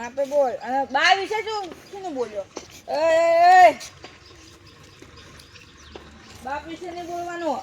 માપે બોલ. અને બા વિશે શું શું બોલ્યો? એ બાપ વિશે નહીં બોલવાનું.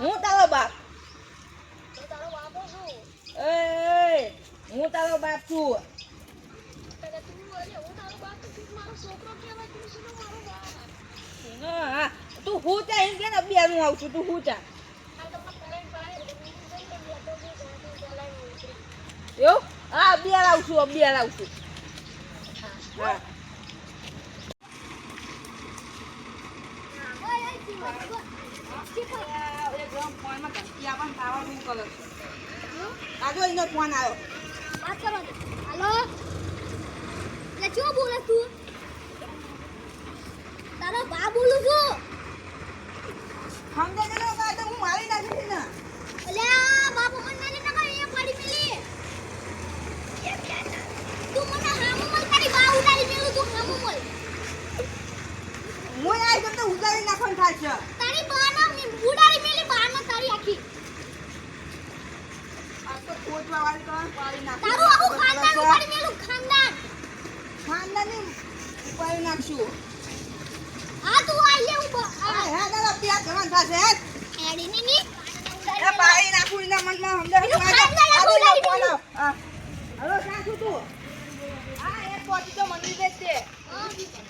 હું તારો બાપ? એ હું તારો બાપ છું. તું હું. ચા એમ કે ને બિયારું આવું છું. તું હું ચા એવું હા અબિયાર આવશું અબિયાર આવશું હા. આગળ એનો ફોન આવ્યો. વાત કરો હલો? એટલે શું બોલે તું? તારો બા બોલું છું. સમજાય તો હું મારી નાખી ને? એટલે ગોતવા વાળી છે.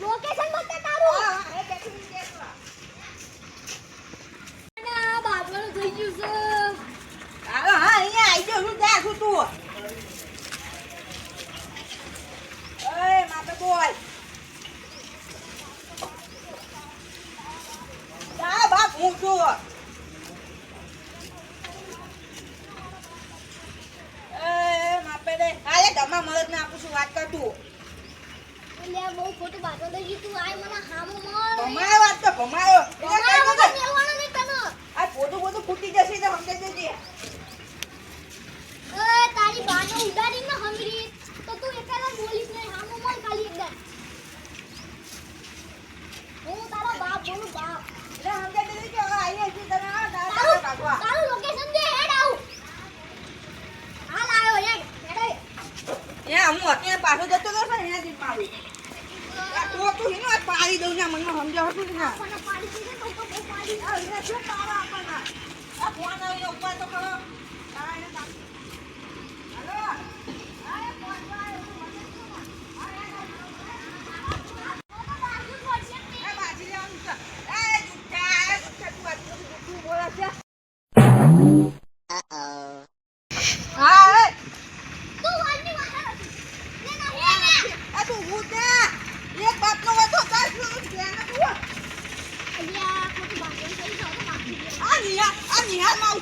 લોકેશન બતા તારું. હા એ બેઠી દેખવા લગ્ન આપું છું વાત કર તું. આય મને ભમાયો વાત તો ભમાયો મને સમજાવતું જ ના. ફોન આવ્યો ઊભા તો કરો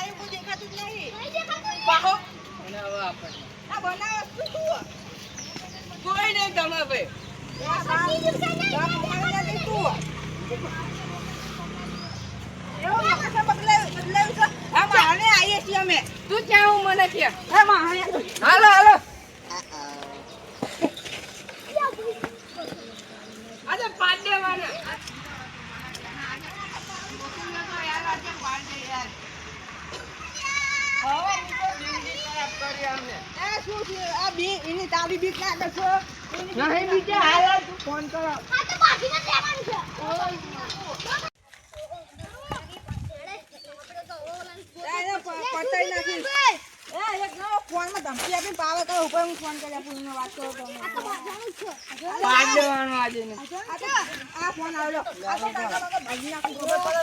કોઈ નહીં પાહો બનાવો તું કોઈ નહીં બદલાયું હા મારે આવીએ છીએ અમે. તું ક્યાં હું મને કે? હાલો હાલો. બીજા. દસો ફોન કરો. હા તો બાકીને ફોનમાં ધમકી આપી પાવે તો ઉપર ફોન કરી આપું વાત કરો પાંચ આજે આ ફોન આવ્યો ભાજી પડે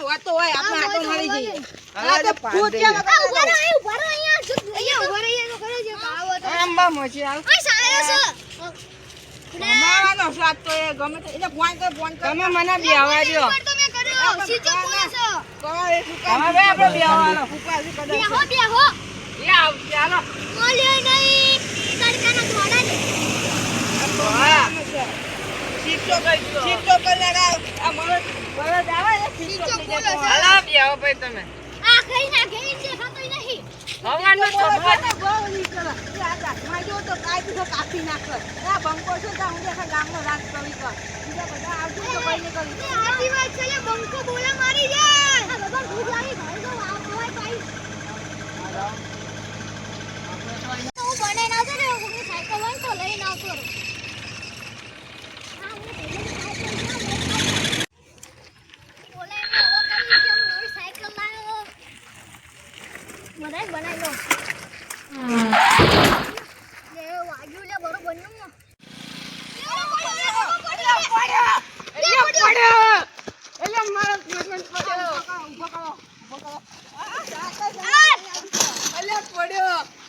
વાતો હોય આપણે આટો મળી જઈએ. હાલો, આજે પાડ દે પૂછ્યા આ ઊભા રહો, ઊભા રહો અહીંયા ઊભા રહી એનો ઘરે જે ભાવ હતો. આંબા મોચી હાલ ઓય સારો છે. કમાવાનો સ્વાદ તો એ ગમે તે એટલે ફોન કર ફોન કર તમે મને બેહવા દ્યો. ઉપર તમે કર્યો. સીધો બોલો છો. એ બે આપણે બેહવાનો. ફૂકા શું કદાચ બેહો, બેહો. એ નહીં. તડકાના ઘોડા ને. સીટો કરીને આ આ બળદ બળદ આવે ને સીટો છે. હાલો બેહો ભાઈ તમે આ ખાઈ નાખે, એમ દેખાતોય નહીં. હવાનું તો ભગવાન એ આજી વાત છે, લે બંકો બોલા મારી જાય. આ બાબા ભૂખ લાગી, ઘરે તો. તો હું આવતો ને, હું સાયકલ હોય તો લઈને આવતો 不留